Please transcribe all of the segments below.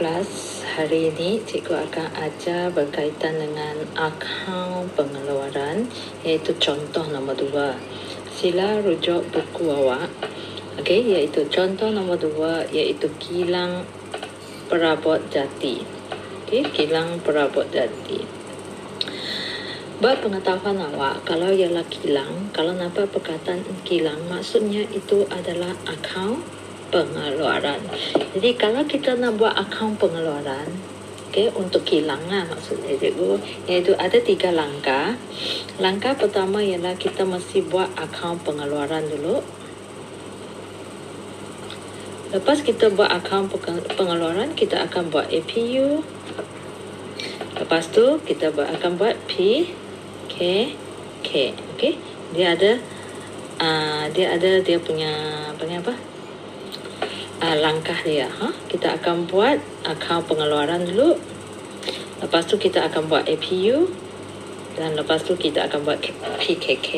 Kelas hari ini cikgu akan ajar berkaitan dengan akaun pengeluaran iaitu contoh nombor dua. Sila rujuk buku awak. Okey, iaitu contoh nombor dua iaitu kilang perabot jati. Okey, kilang perabot jati. Berpengetahuan awak, kalau ialah kilang, kalau nampak perkataan kilang, maksudnya itu adalah akaun pengeluaran. Jadi kalau kita nak buat akaun pengeluaran, okay, untuk kilang lah maksudnya cikgu, iaitu ada tiga langkah. Langkah pertama ialah kita mesti buat akaun pengeluaran dulu. Lepas kita buat akaun pengeluaran, kita akan buat APU. Lepas tu kita akan buat P, K, K. Okay? Dia ada uh, dia ada dia punya apa apa? Uh, langkah dia. Ha? Kita akan buat akaun pengeluaran dulu. Lepas tu kita akan buat APU. Dan lepas tu kita akan buat PKK.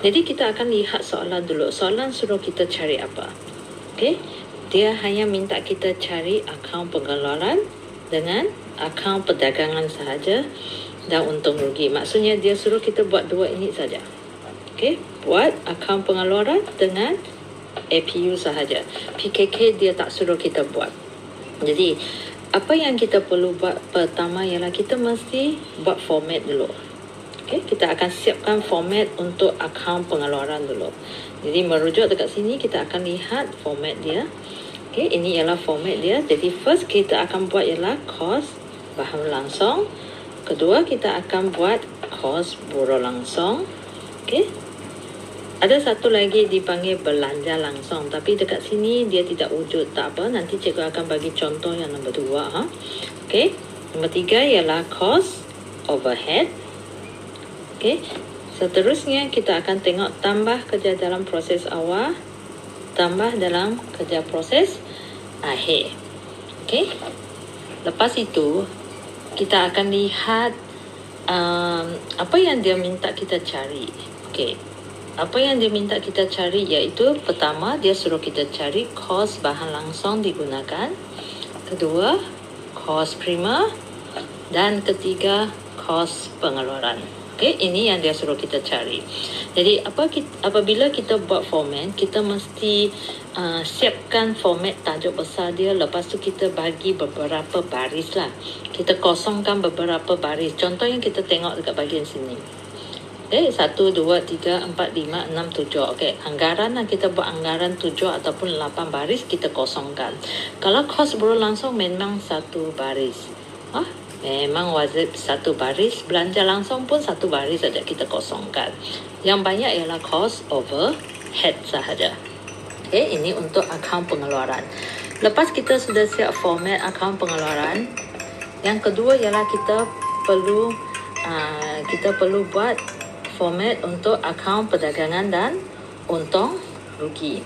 Jadi kita akan lihat soalan dulu. Soalan suruh kita cari apa? Okay. Dia hanya minta kita cari akaun pengeluaran dengan akaun perdagangan sahaja dan untung rugi. Maksudnya dia suruh kita buat dua ini saja. Okay. Buat akaun pengeluaran dengan APU sahaja. PKK dia tak suruh kita buat. Jadi, apa yang kita perlu buat pertama ialah kita mesti buat format dulu. Okay, kita akan siapkan format untuk akaun pengeluaran dulu. Jadi, merujuk dekat sini, kita akan lihat format dia. Okay, ini ialah format dia. Jadi, first kita akan buat ialah cost bahan langsung. Kedua, kita akan buat cost buruh langsung. Okay, ada satu lagi dipanggil belanja langsung tapi dekat sini dia tidak wujud tak apa nanti cikgu akan bagi contoh yang nombor dua ha? okay. nombor tiga ialah cost overhead okay. seterusnya kita akan tengok tambah kerja dalam proses awal tambah dalam kerja proses akhir okay. lepas itu kita akan lihat um, apa yang dia minta kita cari okay apa yang dia minta kita cari iaitu pertama dia suruh kita cari kos bahan langsung digunakan. Kedua kos primer. Dan ketiga kos pengeluaran. Okey ini yang dia suruh kita cari. Jadi apa kita, apabila kita buat format kita mesti uh, siapkan format tajuk besar dia. Lepas tu kita bagi beberapa baris lah. Kita kosongkan beberapa baris. Contoh yang kita tengok dekat bahagian sini Okay, satu, dua, tiga, empat, lima, enam, tujuh. Okay, anggaran lah kita buat anggaran tujuh ataupun lapan baris kita kosongkan. Kalau kos buruh langsung memang satu baris. Ah, memang wajib satu baris. Belanja langsung pun satu baris saja kita kosongkan. Yang banyak ialah kos overhead sahaja. Okay, ini untuk akaun pengeluaran. Lepas kita sudah siap format akaun pengeluaran, yang kedua ialah kita perlu uh, kita perlu buat format untuk akaun perdagangan dan untung rugi.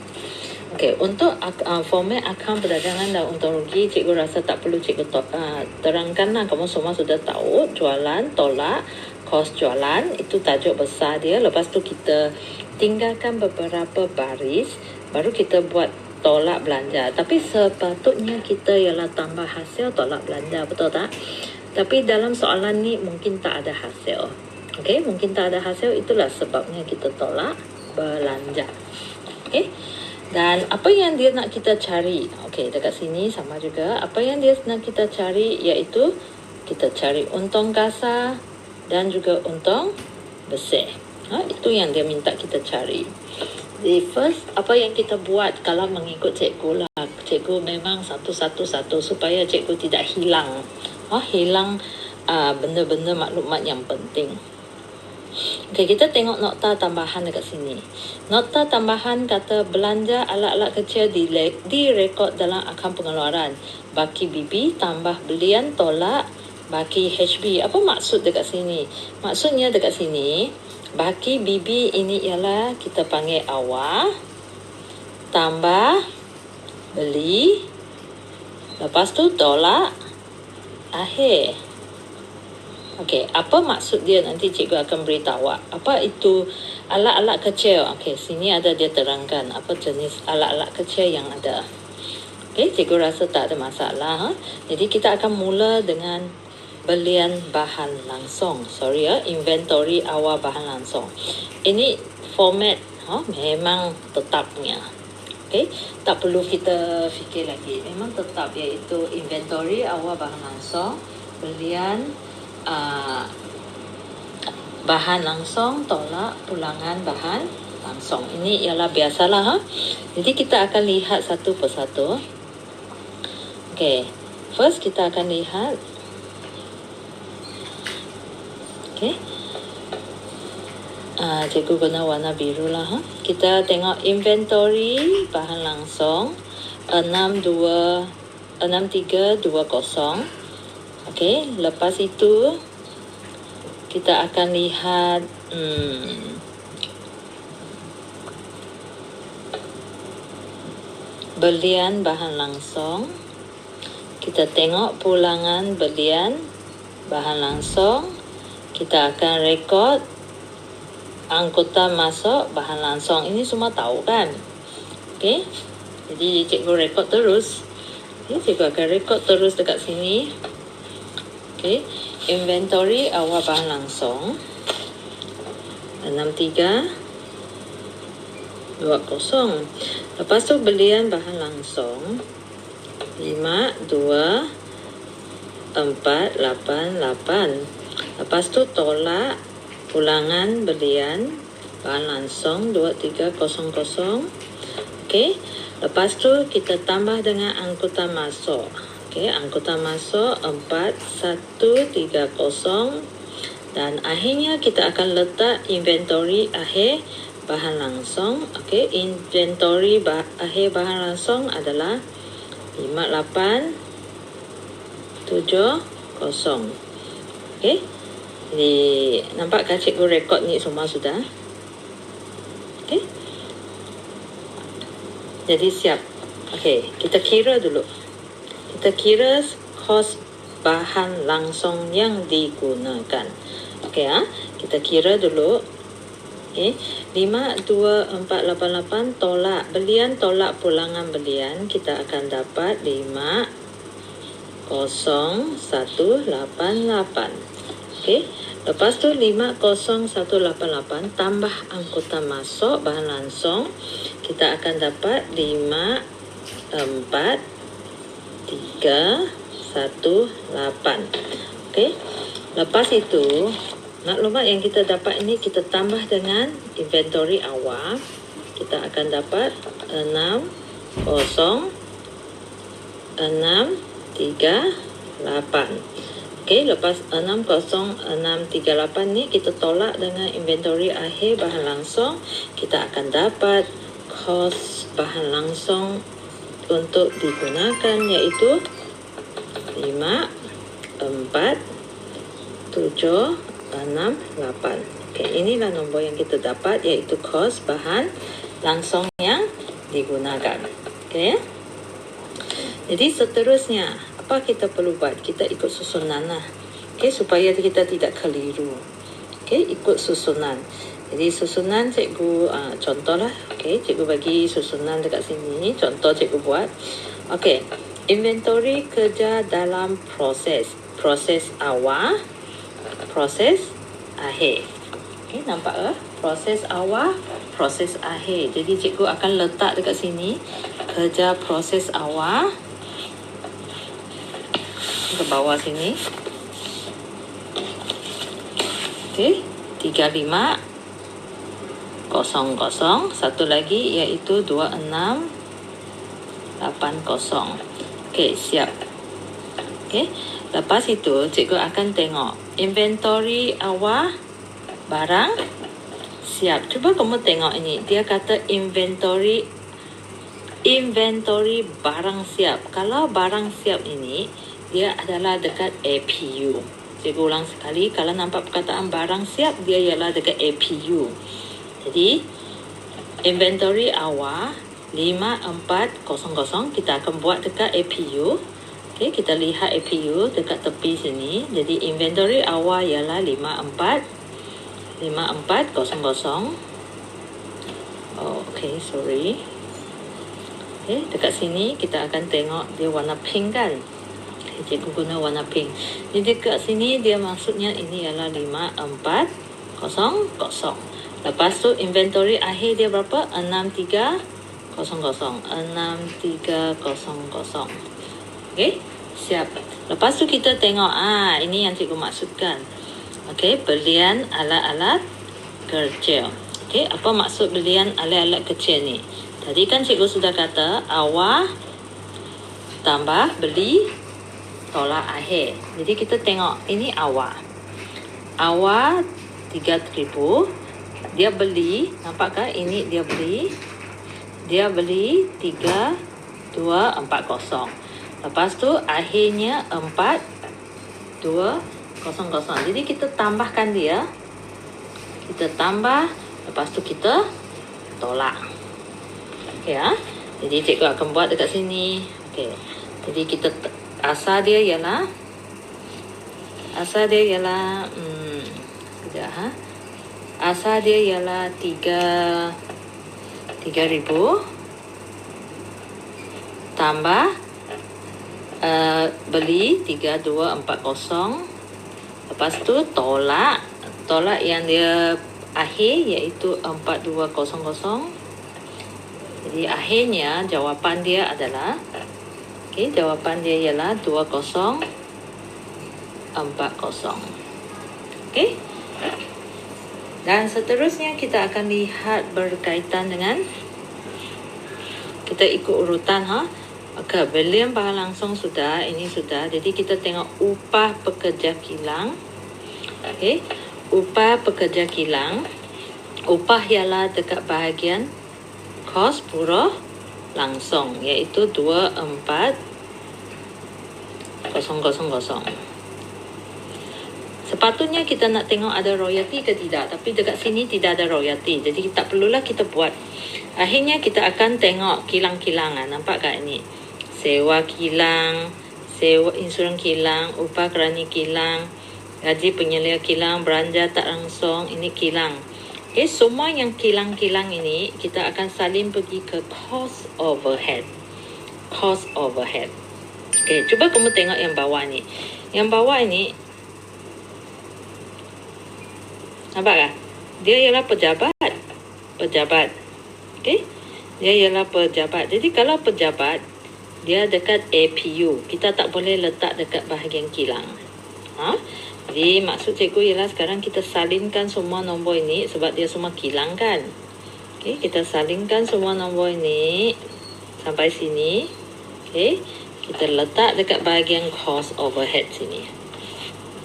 Okey, untuk uh, format akaun perdagangan dan untung rugi, cikgu rasa tak perlu cikgu to- uh, terangkan lah. Kamu semua sudah tahu jualan, tolak, kos jualan. Itu tajuk besar dia. Lepas tu kita tinggalkan beberapa baris. Baru kita buat tolak belanja. Tapi sepatutnya kita ialah tambah hasil tolak belanja. Betul tak? Tapi dalam soalan ni mungkin tak ada hasil. Okey, mungkin tak ada hasil itulah sebabnya kita tolak belanja. Okey. Dan apa yang dia nak kita cari? Okey, dekat sini sama juga. Apa yang dia nak kita cari iaitu kita cari untung kasar dan juga untung besar. Ha, itu yang dia minta kita cari. The first, apa yang kita buat kalau mengikut cikgu lah. Cikgu memang satu-satu-satu supaya cikgu tidak hilang. Ha, hilang uh, benda-benda maklumat yang penting. Okey, kita tengok nota tambahan dekat sini. Nota tambahan kata belanja alat-alat kecil di direkod dalam akaun pengeluaran. Baki BB tambah belian tolak baki HB. Apa maksud dekat sini? Maksudnya dekat sini, baki BB ini ialah kita panggil awal tambah beli lepas tu tolak akhir. Okey, apa maksud dia nanti cikgu akan beritahu. Apa itu alat-alat kecil? Okey, sini ada dia terangkan apa jenis alat-alat kecil yang ada. Okay, cikgu rasa tak ada masalah. Ha? Jadi kita akan mula dengan belian bahan langsung. Sorry ya, inventory awal bahan langsung. Ini format ha, memang tetapnya. Okay, tak perlu kita fikir lagi. Memang tetap iaitu inventory awal bahan langsung, belian uh, bahan langsung, tolak pulangan bahan langsung. Ini ialah biasalah. Ha? Jadi kita akan lihat satu persatu. Okay, first kita akan lihat. Okay. Uh, cikgu guna warna biru lah. Ha? Kita tengok inventory bahan langsung. 62 6320. Okay, lepas itu kita akan lihat hmm, belian bahan langsung. Kita tengok pulangan belian bahan langsung. Kita akan rekod angkutan masuk bahan langsung. Ini semua tahu kan? Okey jadi cikgu rekod terus. Okay, cikgu akan rekod terus dekat sini okey inventory awal bahan langsung 63 20 lepas tu belian bahan langsung lima, dua, empat, lapan, lapan. Lepas tu tolak ulangan belian bahan langsung dua, tiga, kosong, kosong. Okey. Lepas tu kita tambah dengan angkutan masuk. Okey, angkutan masuk empat, satu, tiga, kosong. Dan akhirnya kita akan letak inventory akhir bahan langsung. Okey, inventory bah akhir bahan langsung adalah lima lapan tujuh kosong. Okay. Jadi nampakkah cikgu rekod ni semua sudah? Okay. Jadi siap. Okay. Kita kira dulu. Kira kos bahan langsung yang digunakan. Okay. Ha? Kita kira dulu Okay. 5, 2, 4, 8, 8 tolak belian, tolak pulangan belian. Kita akan dapat 5, 0, 1, 8, 8. Okay. Lepas tu 5, 0, 1, 8, 8 tambah angkutan masuk bahan langsung. Kita akan dapat 5, 4, 3, 1, 8. Okay. Lepas itu, maklumat yang kita dapat ini kita tambah dengan inventory awal kita akan dapat 6 kosong 6 3 8 Okey, lepas 6 kosong 6 3 8 ni kita tolak dengan inventory akhir bahan langsung kita akan dapat kos bahan langsung untuk digunakan iaitu 5 4 7 enam, lapan. Okay, inilah nombor yang kita dapat iaitu kos bahan langsung yang digunakan. Okay. Jadi seterusnya, apa kita perlu buat? Kita ikut susunan lah. Okay, supaya kita tidak keliru. Okay, ikut susunan. Jadi susunan cikgu uh, contoh lah. Okay, cikgu bagi susunan dekat sini. Contoh cikgu buat. Okay, inventory kerja dalam proses. Proses awal proses akhir. Okay, nampak ke? Proses awal, proses akhir. Jadi cikgu akan letak dekat sini kerja proses awal ke bawah sini. Okey, 35 kosong kosong satu lagi iaitu 26 80 okey siap okey lepas itu cikgu akan tengok inventory awal barang siap. Cuba kamu tengok ini. Dia kata inventory inventory barang siap. Kalau barang siap ini dia adalah dekat APU. Cikgu ulang sekali. Kalau nampak perkataan barang siap dia ialah dekat APU. Jadi inventory awal 5400 kita akan buat dekat APU. Okey, kita lihat APU dekat tepi sini. Jadi inventory awal ialah 54 5400. Oh, okey, sorry. Okay, dekat sini kita akan tengok dia warna pink kan. Okay, cikgu guna warna pink. Jadi dekat sini dia maksudnya ini ialah 5, 4, 0, 0. Lepas tu inventory akhir dia berapa? 6, 3, 0, 0. 6, 3, 0, 0. Okay, siap. Lepas tu kita tengok, ah ini yang cikgu maksudkan. Okay, belian alat-alat kerja. Okay, apa maksud belian alat-alat kecil ni? Tadi kan cikgu sudah kata awal tambah beli tolak akhir. Jadi kita tengok ini awal. Awal 3000 dia beli nampak kan ini dia beli dia beli 3240 lepas tu akhirnya 4200 jadi kita tambahkan dia kita tambah lepas tu kita tolak Okey ya. Jadi cikgu akan buat dekat sini. Okey. Jadi kita asal dia ialah asal dia ialah hmm kejap ha. Asal dia ialah 3 3000 tambah uh, beli 3240 lepas tu tolak tolak yang dia akhir iaitu 4200 jadi akhirnya jawapan dia adalah okey jawapan dia ialah 2040. Okey. Dan seterusnya kita akan lihat berkaitan dengan kita ikut urutan ha. Okey, belian bahan langsung sudah, ini sudah. Jadi kita tengok upah pekerja kilang. Okey. Upah pekerja kilang. Upah ialah dekat bahagian kos pura langsung iaitu 24 kosong kosong kosong. Sepatutnya kita nak tengok ada royalty ke tidak tapi dekat sini tidak ada royalty jadi tak perlulah kita buat. Akhirnya kita akan tengok kilang-kilangan nampak tak ini? Sewa kilang, sewa insurans kilang, upah kerani kilang, gaji penyelia kilang, belanja tak langsung, ini kilang. Okay, semua yang kilang-kilang ini kita akan salin pergi ke cost overhead. Cost overhead. Okay, cuba kamu tengok yang bawah ni. Yang bawah ini nampak tak? Dia ialah pejabat. Pejabat. Okay? Dia ialah pejabat. Jadi kalau pejabat, dia dekat APU. Kita tak boleh letak dekat bahagian kilang. Ha? Jadi maksud cikgu ialah sekarang kita salinkan semua nombor ini sebab dia semua kilang kan. Okey, kita salinkan semua nombor ini sampai sini. Okey, kita letak dekat bahagian cost overhead sini.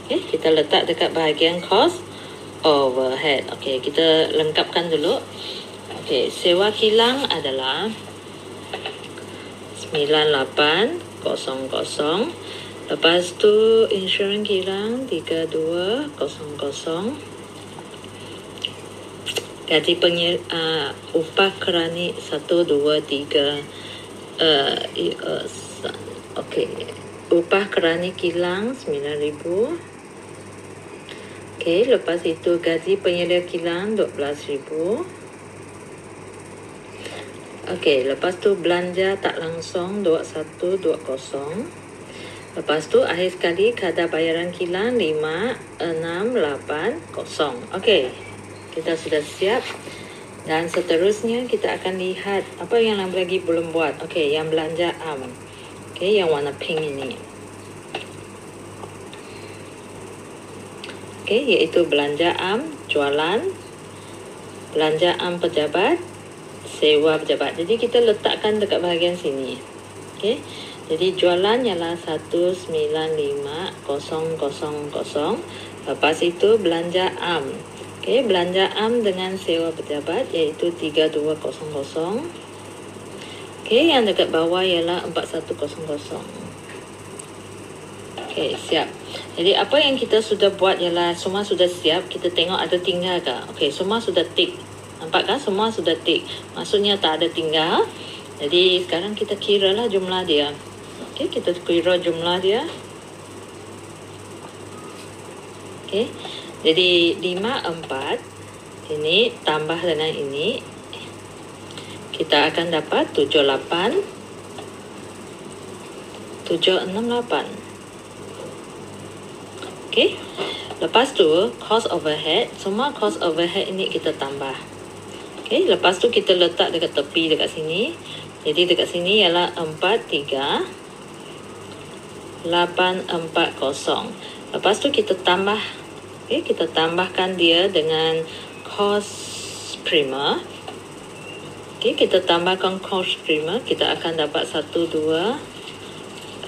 Okey, kita letak dekat bahagian cost overhead. Okey, kita lengkapkan dulu. Okey, sewa kilang adalah 9800 Lepas tu insurans kilang 3200. Gaji penyel uh, upah kerani 1 2 3 uh, uh, okey. Upah kerani kilang 9000. Okey, lepas itu gaji penyelia kilang 12000. Okey, lepas tu belanja tak langsung 2120. Lepas tu akhir sekali kadar bayaran kilang 5680. Okey. Kita sudah siap. Dan seterusnya kita akan lihat apa yang lagi belum buat. Okey, yang belanja am. Okey, yang warna pink ini. Okey, iaitu belanja am, jualan, belanja am pejabat, sewa pejabat. Jadi kita letakkan dekat bahagian sini. Okey. Jadi jualan ialah 195000. Lepas itu belanja am. Okey, belanja am dengan sewa pejabat iaitu 3200. Okey, yang dekat bawah ialah 4100. Okey, siap. Jadi apa yang kita sudah buat ialah semua sudah siap. Kita tengok ada tinggal ke? Okey, semua sudah tick. Nampak kan? Semua sudah tick. Maksudnya tak ada tinggal. Jadi sekarang kita kira lah jumlah dia. Okey, kita kira jumlah dia. Okey. Jadi 5 4 ini tambah dengan ini kita akan dapat 78 768. Okey. Lepas tu cost overhead, semua cost overhead ini kita tambah. Okey, lepas tu kita letak dekat tepi dekat sini. Jadi dekat sini ialah 43 840. Lepas tu kita tambah okey, kita tambahkan dia dengan cost primer. Okey, kita tambahkan cost primer, kita akan dapat 1 2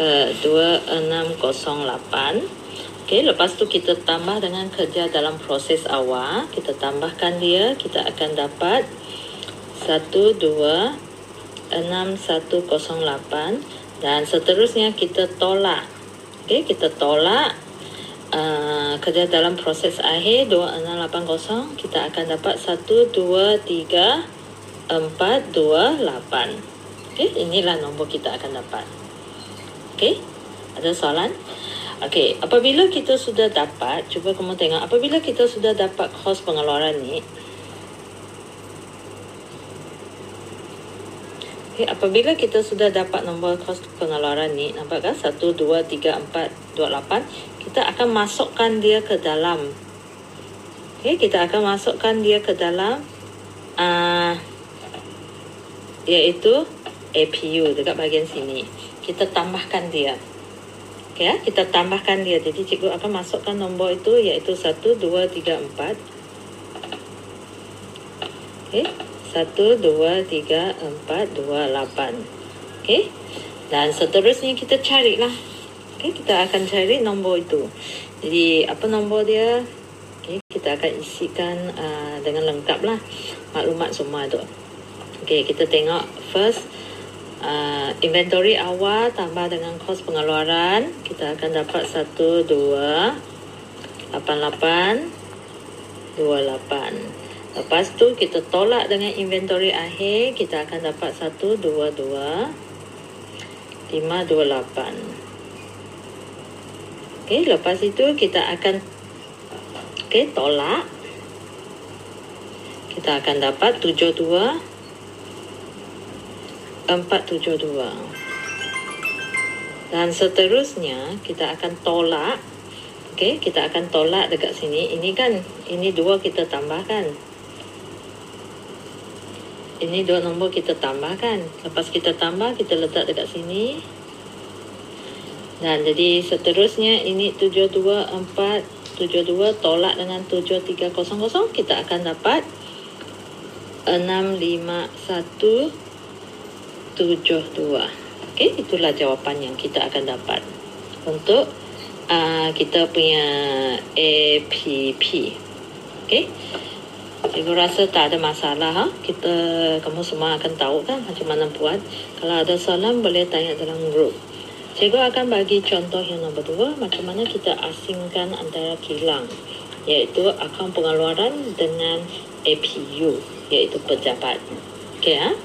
uh, 2608 Okey, lepas tu kita tambah dengan kerja dalam proses awal. Kita tambahkan dia, kita akan dapat 126108 dan seterusnya kita tolak. Okey, kita tolak uh, kerja dalam proses akhir 2680, kita akan dapat 123428. Okey, inilah nombor kita akan dapat. Okey? Ada soalan? Okey, apabila kita sudah dapat, cuba kamu tengok, apabila kita sudah dapat kos pengeluaran ni, Okay, apabila kita sudah dapat nombor kos pengeluaran ni, nampak kan? 1, 2, 3, 4, 2, 8. Kita akan masukkan dia ke dalam. Okay, kita akan masukkan dia ke dalam. Uh, iaitu APU dekat bahagian sini kita tambahkan dia. Okay, ya, kita tambahkan dia. Jadi cikgu akan masukkan nombor itu iaitu 1, 2, 3, 4. Okay. 1, 2, 3, 4, 2, 8. Okay. Dan seterusnya kita carilah. Okay, kita akan cari nombor itu. Jadi apa nombor dia? Okay, kita akan isikan uh, dengan lengkap lah maklumat semua itu. Okay, kita tengok first uh, inventory awal tambah dengan kos pengeluaran. Kita akan dapat 1 2 88 28 lepas tu kita tolak dengan inventory akhir. Kita akan dapat 1 2 2 5 2 8 okey lepas itu kita akan okey tolak. Kita akan dapat 7 2 472 dan seterusnya kita akan tolak. Okey kita akan tolak dekat sini. Ini kan ini dua kita tambahkan. Ini dua nombor kita tambahkan. Lepas kita tambah kita letak dekat sini. Dan jadi seterusnya ini 724 72 tolak dengan 7300 kita akan dapat 651 tujuh dua. Okey, itulah jawapan yang kita akan dapat untuk uh, kita punya APP. Okey. Cikgu rasa tak ada masalah. Ha? Kita, kamu semua akan tahu kan macam mana buat. Kalau ada soalan, boleh tanya dalam grup. Cikgu akan bagi contoh yang nombor dua, macam mana kita asingkan antara kilang. Iaitu akaun pengeluaran dengan APU, iaitu pejabat. Okey, ha?